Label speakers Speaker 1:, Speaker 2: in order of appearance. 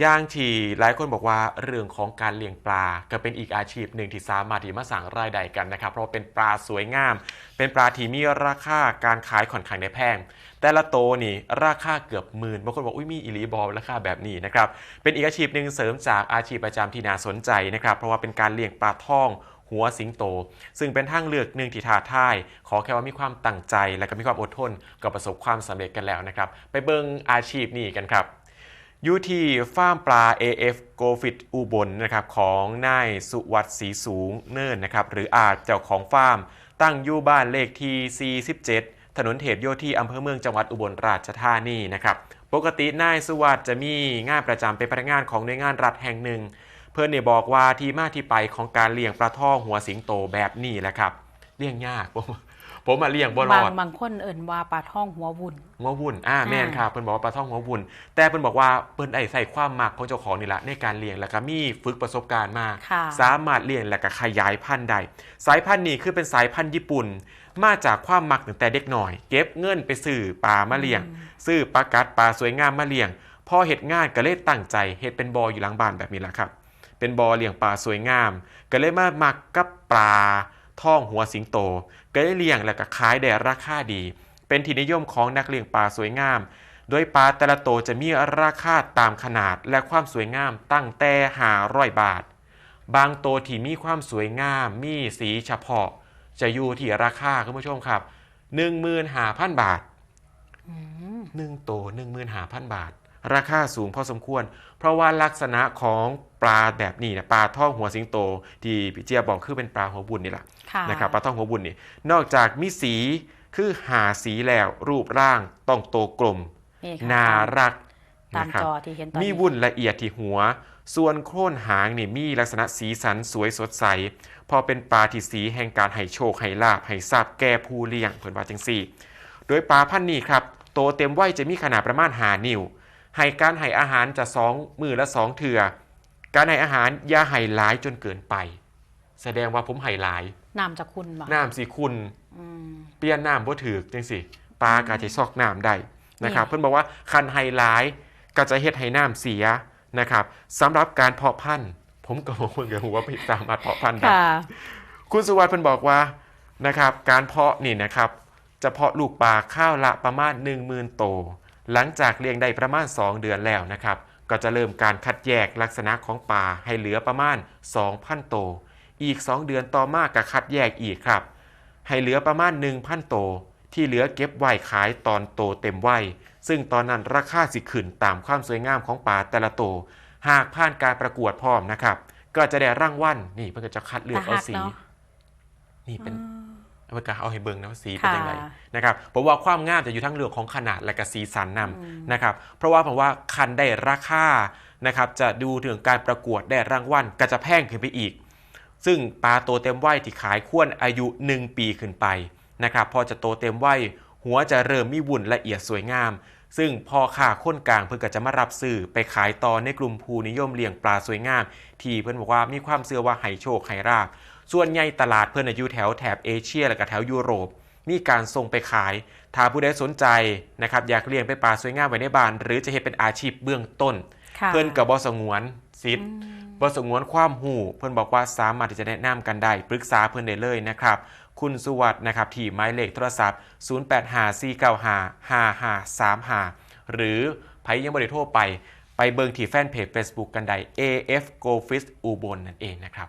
Speaker 1: อย่างที่หลายคนบอกว่าเรื่องของการเลี้ยงปลา ก็เป็นอีกอาชีพหนึ่งที่สามารถที่มาสั่งรายได้กันนะครับ เพราะเป็นปลาสวยงาม เป็นปลาที่มีราคาการขายค่อนข้างได้แพง แต่ละโตนี่ราคาเกือบหมื่นบางคนบอกอุ้ยมีอีหลีบอลราคาแบบนี้นะครับเป็นอีกอาชีพหนึ่งเสริมจากอาชีพประจำที่น่าสนใจนะครับเพราะว่าเป็นการเลี้ยงปลาท่องหัวสิงโต ซึ่งเป็นทางเลือกหนึ่งที่ท้าทาย ขอแค่ว่ามีความตั้งใจและก็มีความอดทนก็ประสบความสำเร็จกันแล้วนะครับ ไปเบิ่งอาชีพนี้กันครับ อยู่ที่ฟาร์มปลา AF g o f i t อุบลนะครับของนายสุวัตศรีสูงเนินนะครับหรืออาจเจ้าของฟาร์ม ตั้งอยู่บ้านเลขที่ 47 ถนนเทพโยธีอำเภอเมืองจังหวัดอุบลราชธานีนะครับปกตินายสุวัตจะมีงานประจำเป็นพนักงานของหน่วยงานรัฐแห่งหนึ่ง เพื่อนเนี่ยบอกว่าที่มาที่ไปของการเลี้ยงปลาท่อหัวสิงโตแบบนี้แหละครับเลี้ยงยากผม ผมมาเลี้ยงบ่ร
Speaker 2: บาง
Speaker 1: อด
Speaker 2: บางคนเอิ่นว่าปลาท่องหัววุ่น
Speaker 1: หัววุ่นอ่าแม่นครับเพิ่นบอกว่าปลาท่องหัววุ่น แต่เพิ่นบอกว่าเพิ่นได้ใส่ความมักของเจ้าของนี่แหละในการเลี้ยงแล้วก็มีฝึกประสบการณ์มา
Speaker 2: ค่ะ
Speaker 1: สามารถเลี้ยงแล้วก็ขยายพันธุ์ได้สายพันธุ์นี้คือเป็นสายพันธุ์ญี่ปุ่น มาจากความมักตั้งแต่เด็กหน่อย เก็บเงินไปซื้อปลามาเลี้ยงซื้อปลากัดปลาสวยงามมาเลี้ยงพอเฮ็ดงานก็เลยตั้งใจเฮ็ดเป็นบออยู่หลังบ้านแบบนี้แหละครับ เป็นบอเลี้ยงปลาสวยงาม ก็เลยมามักกับปลา ท่องหัวสิงโตก็เลยเลี้ยงแล้วก็ขายได้ราคาดี เป็นที่นิยมของนักเลี้ยงปลาสวยงาม โดยปลาแต่ละตัวจะมีราคาตามขนาดและความสวยงามตั้งแต่หาร้อยบาท บางตัวที่มีความสวยงาม มีสีเฉพาะ จะอยู่ที่ราคาคุณผู้ชมครับ 15,000 บาทหนึ่งโตหนึ่งหมื่นห้าพันบาท ราคาสูงพอสมควร เพราะว่าลักษณะของปลาแบบนี้นะปลาท่องหัวสิงโต ที่พี่เจียบอกคือเป็นปลาหัวบุญนี่แหละ
Speaker 2: ค่ะ
Speaker 1: นะครับปลาท่องหัวบุญนี่นอกจากมีสีคือหาสีแล้วรูปร่างต้องโตกลม
Speaker 2: นี่ค่ะ
Speaker 1: น่ารัก
Speaker 2: ตาม
Speaker 1: นะครับ
Speaker 2: จอที่เห็นตอน
Speaker 1: มี
Speaker 2: นี้
Speaker 1: วุ่นละเอียดที่หัว ส่วนโค่นหางนี่มีลักษณะสีสันสวยสดใส พอเป็นปลาที่สีแห่งการให้โชคให้ลาบให้ทราบแก่ผู้เลี้ยงเพิ่นว่าจังซี่ โดยปลาพันธุ์นี้ครับ โตเต็มวัยจะมีขนาดประมาณหานิ้ว ให้การให้อาหารจะสองมือละสองเถื่อการให้อาหารอย่าให้หลายจนเกินไป แสดงว่าผมให้หลาย
Speaker 2: น้ำจากคุณบ่
Speaker 1: น้ำสิคุณ
Speaker 2: อืม
Speaker 1: เปลี่ยนน้ำบ่ถือจังสิปลากาจะซอกน้ำได้นะครับ
Speaker 2: นี่
Speaker 1: เพื่อนบอกว่าคันไฮไลท์ก็จะเฮ็ดให้น้ำเสียนะครับสำหรับการเพาะพันธุ์ ผมก็บอกเหมือนกันว่าไม่สามารถเพาะพันธุ์ได้
Speaker 2: ค่ะ
Speaker 1: คุณสุวัสดิ์เพิ่นบอกว่านะครับ การเพาะนี่นะครับ จะเพาะลูกปลาข้าวละประมาณ10,000โต หลังจากเลี้ยงได้ประมาณ 2 เดือนแล้วนะครับ ก็จะเริ่มการคัดแยกลักษณะของปลาให้เหลือประมาณ 2,000 โต อีก 2 เดือนต่อมาก็คัดแยกอีกครับ ให้เหลือประมาณ 1,000 โต ที่เหลือเก็บไว้ขายตอนโตเต็มวัย ซึ่งตอนนั้นราคาสิขึ้นตามความสวยงามของปลาแต่ละโต หากผ่านการประกวดพร้อมนะครับ ก็จะได้รางวัลนี่เพื่อจะคัดเลือกเอา
Speaker 2: ตาหัก
Speaker 1: สี
Speaker 2: เนาะ
Speaker 1: นี่เป็นเอาไปกาเอาให้เบิ่งนะว่าสีเป็นยังไง
Speaker 2: ค่ะ
Speaker 1: นะครับผมว่าความงามจะอยู่ทั้งเรื่องของขนาดและก็สีสันนำนะครับเพราะว่าผมว่าคันได้ราคานะครับจะดูถึงการประกวดได้รางวัลก็จะแพงขึ้นไปอีก ซึ่งปลาโตเต็มวัยที่ขายควรอายุ 1 ปีขึ้นไปนะครับพอจะโตเต็มวัยหัวจะเริ่มมีวุ่นละเอียดสวยงาม ซึ่งพอค่าค้นกลางเพื่อก็จะมารับซื้อไปขายต่อในกลุ่มผู้นิยมเลี้ยงปลาสวยงาม ที่เพื่อนบอกว่ามีความเชื่อว่าให้โชคให้ราบ ส่วนใหญ่ตลาดเพื่อนอยู่แถวแถบเอเชียและก็แถวยุโรป มีการส่งไปขาย ถ้าผู้ใดสนใจนะครับอยากเลี้ยงเป็นปลาสวยงามไว้ในบ้าน หรือจะเห็นเป็นอาชีพเบื้องต้น
Speaker 2: ค่ะ
Speaker 1: เพื่อนกับบสงวนสิทธิ์บสงวนความหูเพื่อนบอกว่าสามารถที่จะแนะนำกันได้ปรึกษาเพื่อนได้เลยนะครับ คุณสุวัสด์นะครับที่หมายเลขโทรศัพท์ 0854955535 หรือไผยังบริโทรไป ไปเบิงที่แฟนเพจ Facebook กันได้ AF Go Fish อุบลนั่นเองนะครับ